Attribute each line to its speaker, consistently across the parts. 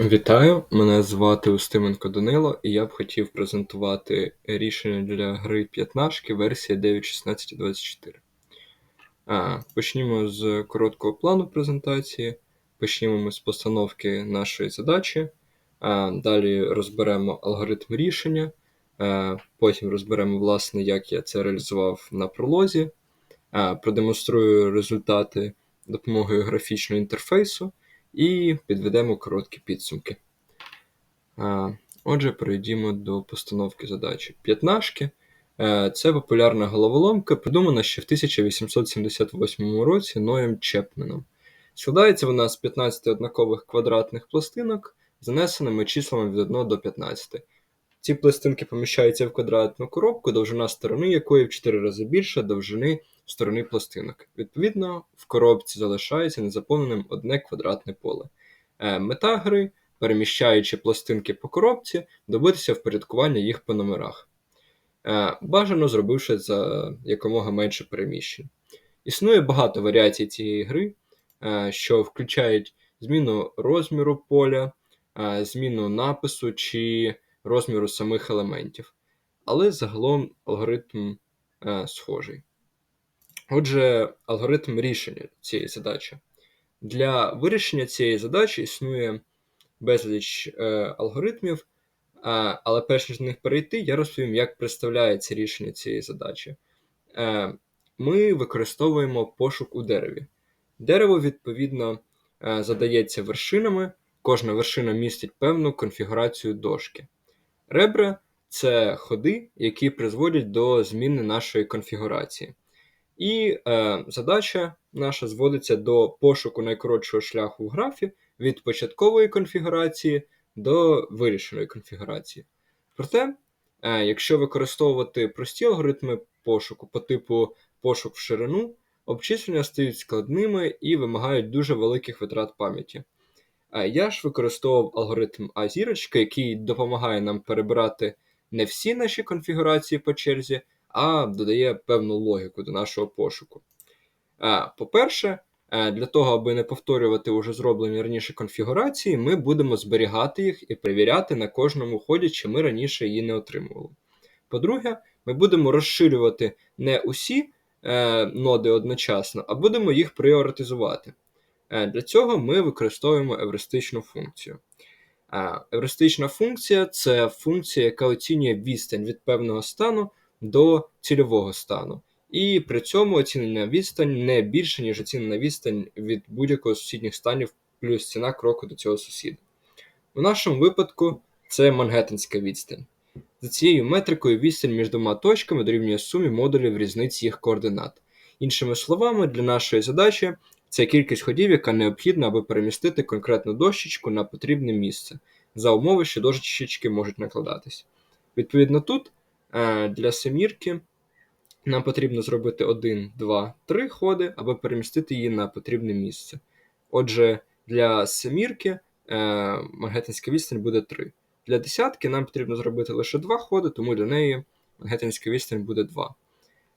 Speaker 1: Вітаю, мене звати Устименко Данило, і я б хотів презентувати рішення для гри п'ятнашки версія 9.16.24. А, Почнімо з короткого плану презентації. Почнімо ми з постановки нашої задачі. А, Далі розберемо алгоритм рішення, а, потім розберемо, власне, як я це реалізував на пролозі. А, Продемонструю результати допомогою графічного інтерфейсу і підведемо короткі підсумки. Отже, перейдімо до постановки задачі. П'ятнашки е, це популярна головоломка, придумана ще в 1878 році Ноєм Чепменом. Складається вона з 15 однакових квадратних пластинок, занесеними числами від 1 до 15. Ці пластинки поміщаються в квадратну коробку, довжина сторони якої в 4 рази більша довжини сторони пластинок. Відповідно, в коробці залишається незаповненим одне квадратне поле. Е, мета гри, переміщаючи пластинки по коробці, добитися впорядкування їх по номерах. Е, бажано зробивши за якомога менше переміщень. Існує багато варіацій цієї гри, е, що включають зміну розміру поля, зміну напису чи розміру самих елементів. Але загалом алгоритм схожий. Отже, алгоритм рішення цієї задачі. Для вирішення цієї задачі існує безліч е, алгоритмів, е, але перш ніж до них перейти, я розповім, як представляється рішення цієї задачі. Е, Ми використовуємо пошук у дереві. Дерево, відповідно, е, задається вершинами, кожна вершина містить певну конфігурацію дошки. Ребра це ходи, які призводять до зміни нашої конфігурації. І е, задача наша зводиться до пошуку найкоротшого шляху в графі від початкової конфігурації до вирішеної конфігурації. Проте, е, якщо використовувати прості алгоритми пошуку по типу пошук в ширину, обчислення стають складними і вимагають дуже великих витрат пам'яті. Е, я ж використовував алгоритм А-зірочка, який допомагає нам перебирати не всі наші конфігурації по черзі а додає певну логіку до нашого пошуку. По-перше, для того, аби не повторювати уже зроблені раніше конфігурації, ми будемо зберігати їх і перевіряти на кожному ході, чи ми раніше її не отримували. По-друге, ми будемо розширювати не усі е, ноди одночасно, а будемо їх пріоритизувати. Е, для цього ми використовуємо евристичну функцію. Евристична функція це функція, яка оцінює відстань від певного стану до цільового стану. І при цьому оцінена відстань не більше, ніж оцінена відстань від будь-якого сусідніх станів плюс ціна кроку до цього сусіда. У нашому випадку це мангеттенська відстань. За цією метрикою відстань між двома точками дорівнює сумі модулів різниці їх координат. Іншими словами, для нашої задачі це кількість ходів, яка необхідна, аби перемістити конкретну дощечку на потрібне місце, за умови, що дощечки можуть накладатись. Відповідно, тут для семірки нам потрібно зробити 1, 2, 3 ходи, аби перемістити її на потрібне місце. Отже, для семірки е, Мангеттенська відстань буде 3. Для десятки нам потрібно зробити лише 2 ходи, тому для неї Мангеттенська відстань буде 2.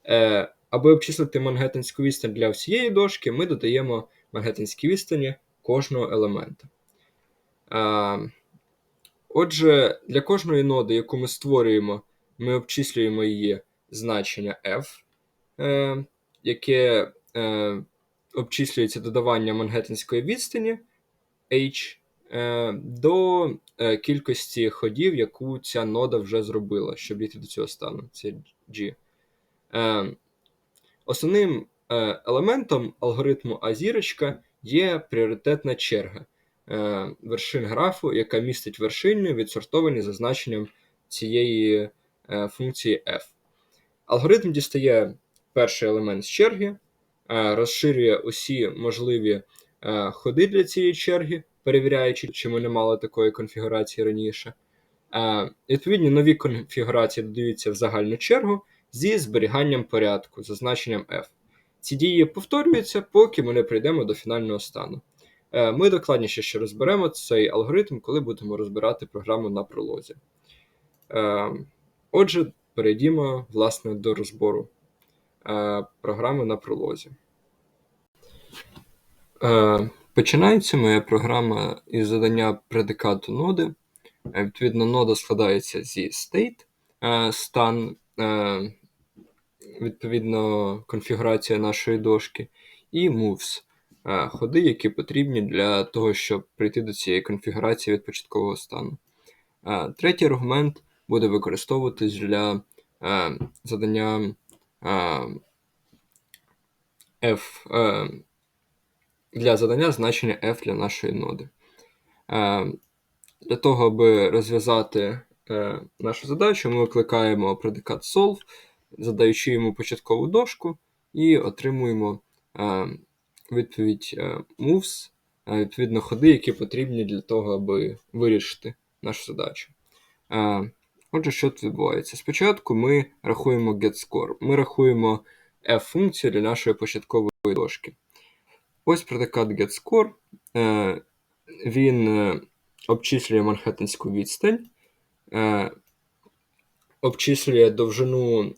Speaker 1: Е, аби обчислити Мангеттенську відстань для всієї дошки, ми додаємо Мангеттенські відстані кожного елемента. Отже, для кожної ноди, яку ми створюємо, ми обчислюємо її значення f, е, яке е, обчислюється додаванням мангеттенської відстані h е, до е, кількості ходів, яку ця нода вже зробила, щоб дійти до цього стану. Це G. Е, Основним е, елементом алгоритму А-зірочка є пріоритетна черга е, вершин графу, яка містить вершини, відсортовані за значенням цієї функції f. Алгоритм дістає перший елемент з черги, е, розширює усі можливі е, ходи для цієї черги, перевіряючи, чи ми не мали такої конфігурації раніше. Відповідні нові конфігурації додаються в загальну чергу зі зберіганням порядку за значенням f. Ці дії повторюються, поки ми не прийдемо до фінального стану. Ми докладніше ще розберемо цей алгоритм, коли будемо розбирати програму на пролозі. Отже, перейдімо власне до розбору е, програми на пролозі. Е, Починається моя програма із задання предикату ноди. Е, Відповідно, нода складається зі state, е, стан, е, відповідно, конфігурація нашої дошки, і moves, е, ходи, які потрібні для того, щоб прийти до цієї конфігурації від початкового стану. Е, Третій аргумент буде використовуватись для е, задання е, f, е, для задання значення f для нашої ноди. Е, Для того, аби розв'язати е, нашу задачу, ми викликаємо предикат solve, задаючи йому початкову дошку, і отримуємо е, відповідь е, moves, е, відповідно, ходи, які потрібні для того, аби вирішити нашу задачу. Отже, що тут відбувається? Спочатку ми рахуємо getScore. Ми рахуємо f-функцію для нашої початкової дошки. Ось предикат getScore. Е, Він е, обчислює манхеттенську відстань, е, обчислює довжину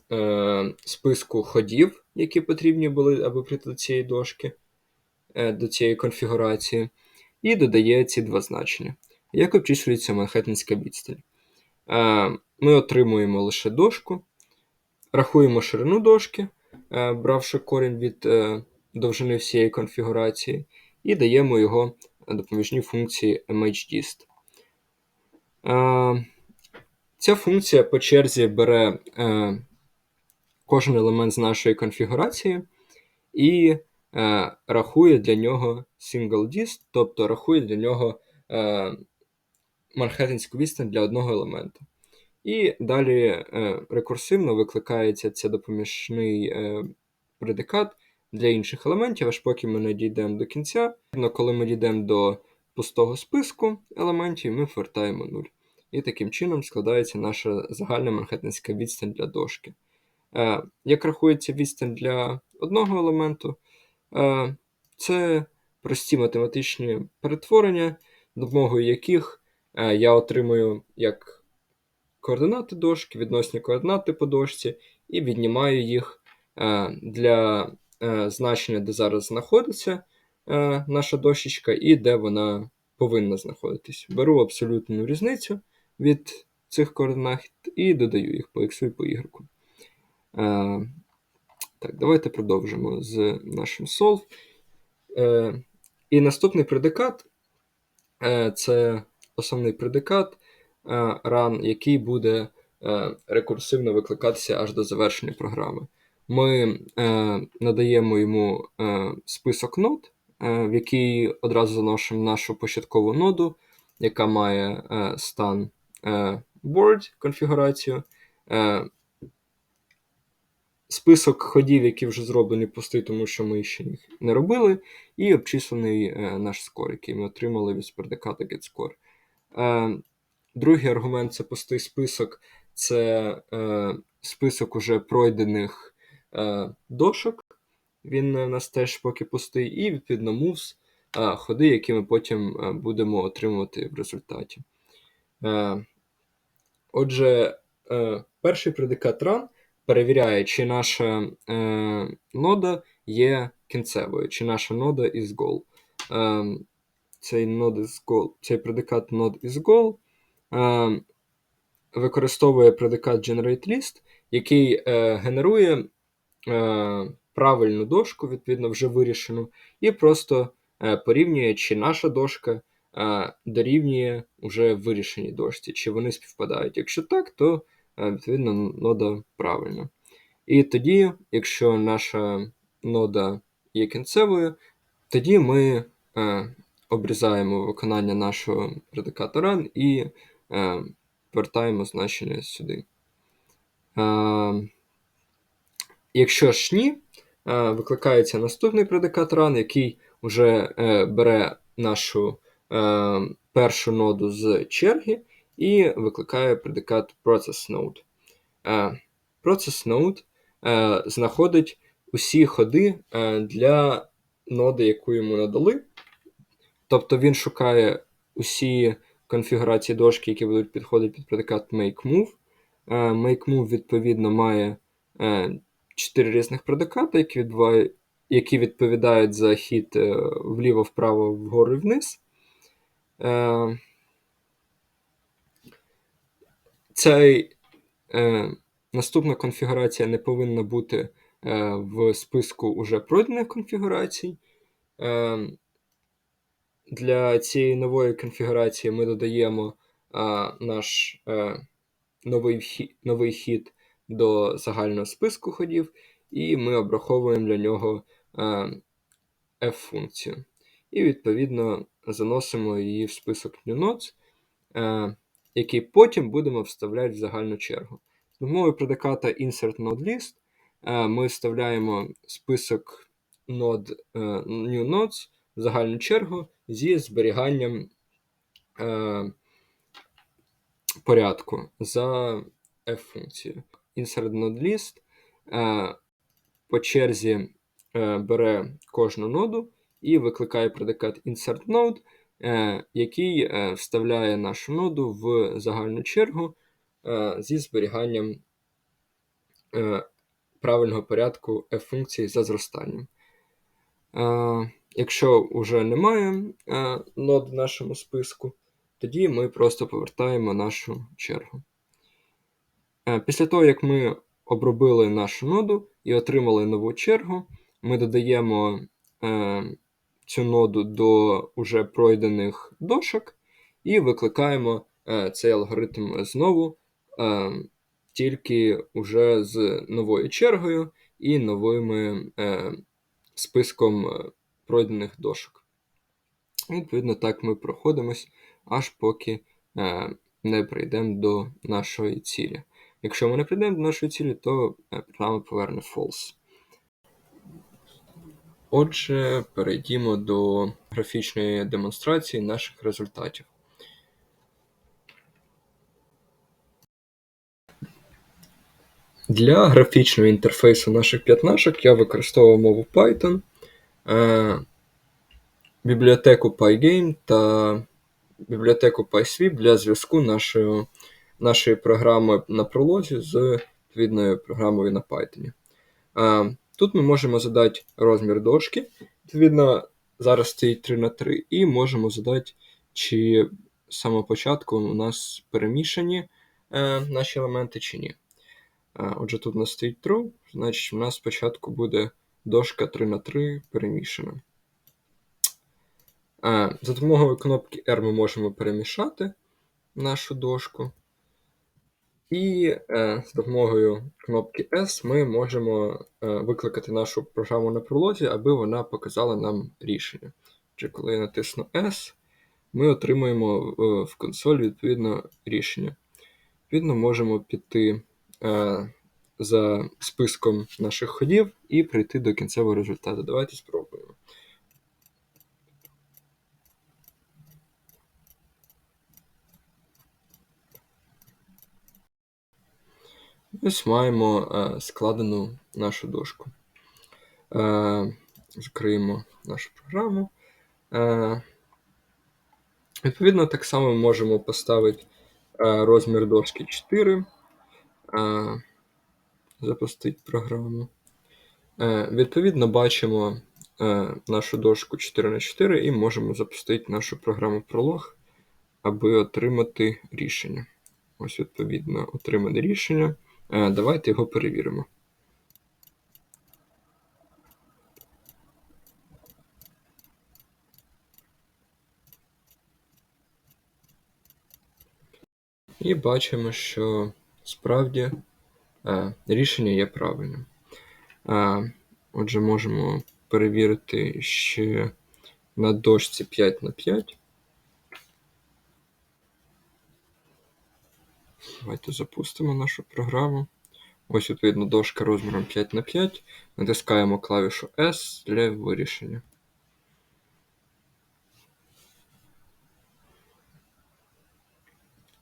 Speaker 1: списку ходів, які потрібні були, аби прийти до цієї дошки, до цієї конфігурації, і додає ці два значення. Як обчислюється манхеттенська відстань? Е, Ми отримуємо лише дошку, рахуємо ширину дошки, е, бравши корінь від е, довжини всієї конфігурації, і даємо його допоміжні функції mhdist. Ця функція по черзі бере кожен елемент з нашої конфігурації і рахує для нього single dist, тобто рахує для нього манхеттенську відстань для одного елемента. І далі е, рекурсивно викликається цей допоміжний е, предикат для інших елементів, аж поки ми не дійдемо до кінця. Коли ми дійдемо до пустого списку елементів, ми повертаємо 0. І таким чином складається наша загальна манхеттенська відстань для дошки. Е, Як рахується відстань для одного елементу, це прості математичні перетворення, допомогою яких я отримую як координати дошки, відносні координати по дошці, і віднімаю їх е, для е, значення, де зараз знаходиться е, наша дощечка, і де вона повинна знаходитись. Беру абсолютну різницю від цих координат і додаю їх по x і по y. Е, Так, давайте продовжимо з нашим solve. Е, І наступний предикат е, це основний предикат е, run, який буде е, рекурсивно викликатися аж до завершення програми. Ми е, надаємо йому е, список нод, е, в який одразу заносимо нашу початкову ноду, яка має е, стан е, board конфігурацію. Е, Список ходів, які вже зроблені пустий, тому що ми ще їх не робили, і обчислений е, наш скор, який ми отримали від предиката getScore. Другий аргумент це пустий список, це е, список уже пройдених е, дошок. Він у нас теж поки пустий, і відповідно moves, е, ходи, які ми потім будемо отримувати в результаті. Отже, перший предикат run перевіряє, чи наша нода є кінцевою, чи наша нода is goal. Е, цей, node is goal, цей предикат node is goal е, використовує предикат GenerateList, який е, генерує е, правильну дошку, відповідно, вже вирішену, і просто е, порівнює, чи наша дошка е, дорівнює вже вирішеній дошці, чи вони співпадають. Якщо так, то е, відповідно нода правильна. І тоді, якщо наша нода є кінцевою, тоді ми е, обрізаємо виконання нашого предиката run і е, повертаємо значення сюди. Е, якщо ж ні, е, викликається наступний предикат run, який вже е, бере нашу е, першу ноду з черги і викликає предикат process node. Е, process node е, знаходить усі ходи е, для ноди, яку йому надали. Тобто він шукає усі конфігурації дошки, які будуть підходити під предикат makeMove. MakeMove, відповідно, має 4 різних предикати, які які відповідають за хід е, вліво-вправо, вгору і вниз. Е, цей, е, Наступна конфігурація не повинна бути е, в списку уже пройдених конфігурацій. Е, Для цієї нової конфігурації ми додаємо е, наш е, новий, хід, новий хід до загального списку ходів, і ми обраховуємо для нього е, f-функцію. І, відповідно, заносимо її в список NewNodes, е, який потім будемо вставляти в загальну чергу. З допомогою предиката InsertNodeList е, ми вставляємо список node, е, NewNodes в загальну чергу зі зберіганням е, порядку за f-функцією. Insert InsertNodeList е, по черзі е, бере кожну ноду і викликає предикат InsertNode, е, який е, вставляє нашу ноду в загальну чергу е, зі зберіганням е, правильного порядку f-функції за зростанням. Якщо вже немає е, нод в нашому списку, тоді ми просто повертаємо нашу чергу. Е, після того, як ми обробили нашу ноду і отримали нову чергу, ми додаємо е, цю ноду до уже пройдених дошок і викликаємо цей алгоритм знову, тільки вже з новою чергою і новим списком пройдених дошок. відповідно, так ми проходимось, аж поки е, не прийдемо до нашої цілі. Якщо ми не прийдемо до нашої цілі, то е, програма поверне false. Отже, перейдімо до графічної демонстрації наших результатів. Для графічного інтерфейсу наших п'ятнашок я використовував мову Python, е, бібліотеку Pygame та бібліотеку PySweep для зв'язку нашої, нашої програми на пролозі з відповідною програмою на Python. Е, Тут ми можемо задати розмір дошки. Відповідно, зараз стоїть 3 на 3, і можемо задати, чи з самого початку у нас перемішані е, наші елементи, чи ні. Е, отже, тут у нас стоїть true, значить, у нас спочатку буде дошка 3 на 3 перемішана. Е, за допомогою кнопки R ми можемо перемішати нашу дошку. І е, з допомогою кнопки S ми можемо е, викликати нашу програму на пролозі, аби вона показала нам рішення. Отже, коли я натисну S, ми отримуємо е, в консолі відповідно рішення. Відповідно, можемо піти е, за списком наших ходів і прийти до кінцевого результату. Давайте спробуємо. Ось маємо е, складену нашу дошку. Е, Закриємо нашу програму. Е, Відповідно, так само можемо поставити розмір дошки 4, запустити програму. Е, Відповідно, бачимо е, нашу дошку 4 на 4 і можемо запустити нашу програму пролог, аби отримати рішення. Ось, відповідно, отримане рішення. Е, давайте його перевіримо. І бачимо, що справді рішення є правильним. Е, отже, можемо перевірити ще на дошці 5 на 5. Давайте запустимо нашу програму. Ось, відповідно, дошка розміром 5 на 5. Натискаємо клавішу S для вирішення.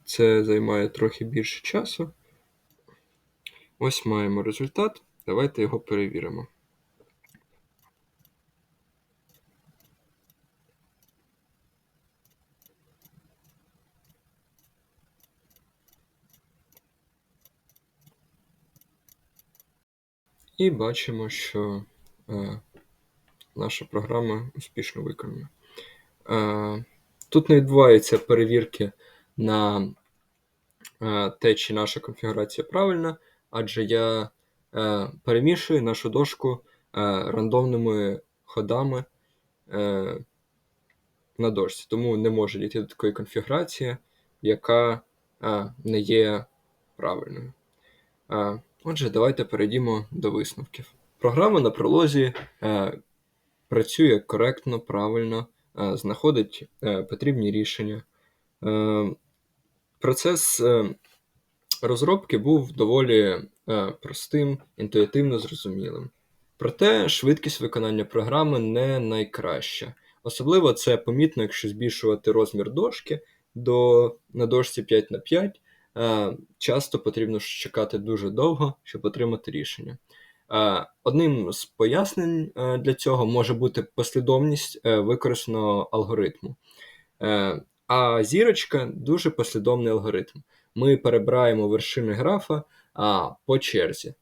Speaker 1: Це займає трохи більше часу. Ось маємо результат. Давайте його перевіримо. І бачимо, що е, наша програма успішно виконана. Е, Тут не відбуваються перевірки на е, те, чи наша конфігурація правильна, адже я е, перемішую нашу дошку е, рандомними ходами е, на дошці, тому не може дійти до такої конфігурації, яка е, не є правильною. Е, Отже, давайте перейдімо до висновків. Програма на пролозі е, працює коректно, правильно, е, знаходить е, потрібні рішення. Е, Процес е, розробки був доволі е, простим, інтуїтивно зрозумілим. Проте швидкість виконання програми не найкраща. Особливо це помітно, якщо збільшувати розмір дошки до на дошці 5 на 5 е, часто потрібно чекати дуже довго, щоб отримати рішення. Е, Одним з пояснень для цього може бути послідовність використаного алгоритму. А зірочка дуже послідовний алгоритм. Ми перебираємо вершини графа а, по черзі.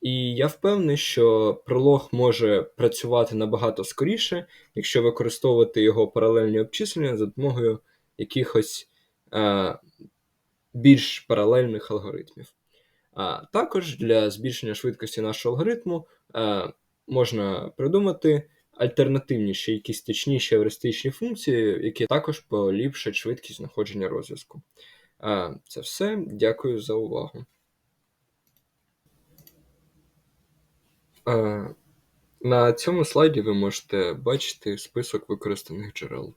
Speaker 1: І я впевнений, що пролог може працювати набагато скоріше, якщо використовувати його паралельні обчислення за допомогою якихось е, більш паралельних алгоритмів. А також для збільшення швидкості нашого алгоритму е, можна придумати альтернативніші, якісь точніші евристичні функції, які також поліпшать швидкість знаходження розв'язку. Це все. Дякую за увагу. На цьому слайді ви можете бачити список використаних джерел.